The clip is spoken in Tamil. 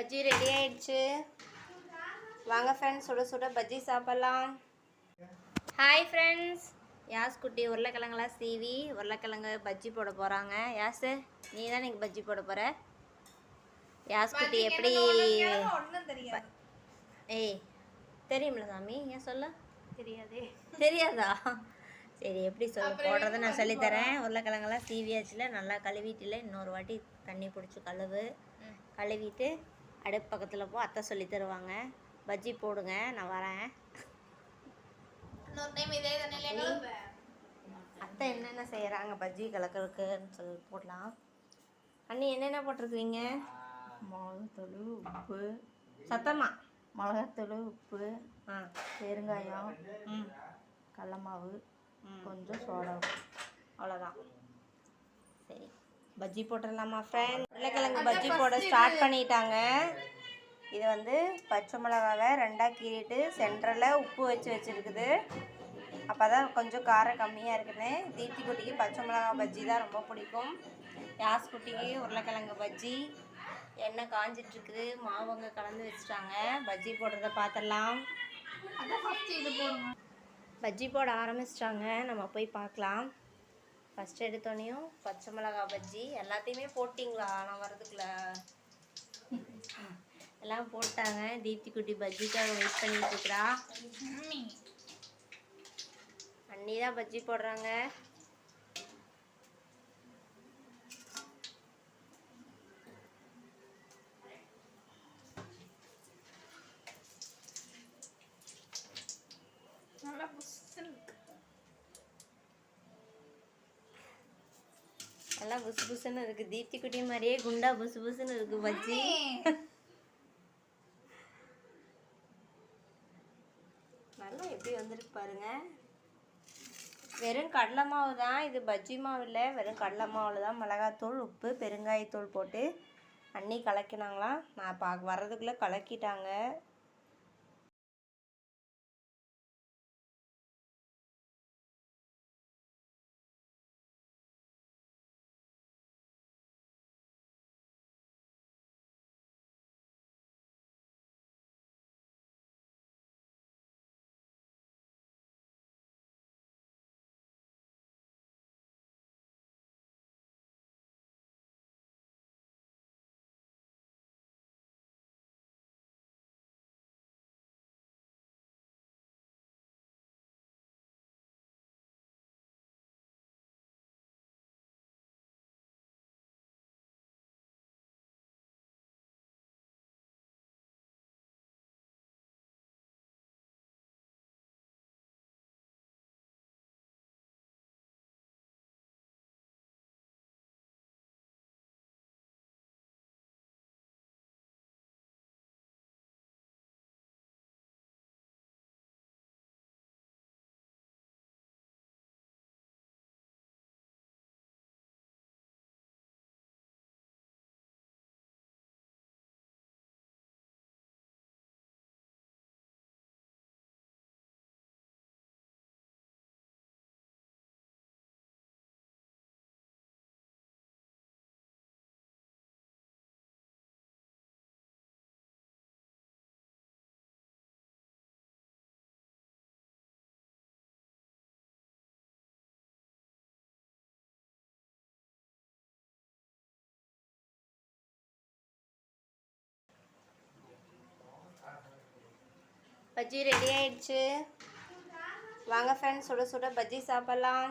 பஜ்ஜி ரெடி ஆயிடுச்சு. வாங்க ஃப்ரெண்ட்ஸ் சுட சுட பஜ்ஜி சாப்பிட்லாம். ஹாய் ஃப்ரெண்ட்ஸ் யாஸ் குட்டி உருளைக்கிழங்குலாம் சீவி உருளைக்கிழங்கு பஜ்ஜி போட போகிறாங்க யாஸு நீ தான் இன்னைக்கு பஜ்ஜி போட போகிற யாஸ் குட்டி எப்படி? ஏய் தெரியுமில்ல சாமி? ஏன் சொல்ல? தெரியாதே. தெரியாதா? சரி எப்படி சொல்ல போடுறத நான் சொல்லித்தரேன் உருளைக்கிழங்கெல்லாம் சீவியாச்சுல நல்லா கழுவிட்டுல இன்னொரு வாட்டி தண்ணி பிடிச்சி கழுவு. கழுவிட்டு அடுப்பு பக்கத்தில் போ அத்தை சொல்லி தருவாங்க. பஜ்ஜி போடுங்க நான் வரேன். அத்தை என்னென்ன செய்கிறாங்க பஜ்ஜி கலக்கிறதுக்குன்னு சொல்லி போடலாம். அண்ணி என்னென்ன போட்டிருக்கிறீங்க மிளகுத்தூள் உப்பு. சத்தமா மிளகாத்தூள் உப்பு. ஆ பெருங்காயம். ம். கடல மாவு ம். கொஞ்சம் சோடா உப்பு அவ்வளோதான் சரி. பஜ்ஜி போட்டுடலாமா ஃப்ரெண்ட் உருளைக்கிழங்கு பஜ்ஜி போட ஸ்டார்ட் பண்ணிட்டாங்க. இது வந்து பச்சை மிளகாவை ரெண்டாக கீறிட்டு சென்டரில் உப்பு வச்சு வச்சுருக்குது. அப்போ தான் கொஞ்சம் காரம் கம்மியாக இருக்குன்னு தீட்டி குட்டிக்கு பச்சை மிளகா பஜ்ஜி தான் ரொம்ப பிடிக்கும். யாஸ் குட்டிக்கு உருளைக்கிழங்கு பஜ்ஜி. எண்ணெய் காஞ்சிட்ருக்குது. மாவங்க கலந்து வச்சுட்டாங்க. பஜ்ஜி போடுறத பார்த்துடலாம் பஜ்ஜி போட ஆரம்பிச்சிட்டாங்க. நம்ம போய் பார்க்கலாம். ஃபஸ்ட் எடுத்தோடனையும் பச்சை மிளகா பஜ்ஜி எல்லாத்தையுமே போட்டிங்களா? நான் வரதுக்குள்ள எல்லாம் போட்டாங்க. தீப்தி குட்டி பஜ்ஜிக்காக வெயிட் பண்ணிட்டு இருக்கிறா. அண்ணி தான் பஜ்ஜி போடுறாங்க. நல்லா புசு புசுன்னு இருக்கு. தீப்தி குட்டி மாதிரியே குண்டா புசு புசுன்னு இருக்கு பஜ்ஜி நல்லா எப்படி வந்திருக்கு பாருங்க. வெறும் கடலை மாவு தான் இது பஜ்ஜி மாவு இல்லை. வெறும் கடலை மாவில் தான் மிளகாத்தூள் உப்பு பெருங்காயத்தூள் போட்டு அன்னி கலக்கினாங்களாம். நான் பா வர்றதுக்குள்ளே கலக்கிட்டாங்க. பஜ்ஜி ரெடி ஆயிடுச்சு. வாங்க ஃப்ரெண்ட்ஸ் சுட சுட பஜ்ஜி சாப்பிட்லாம்.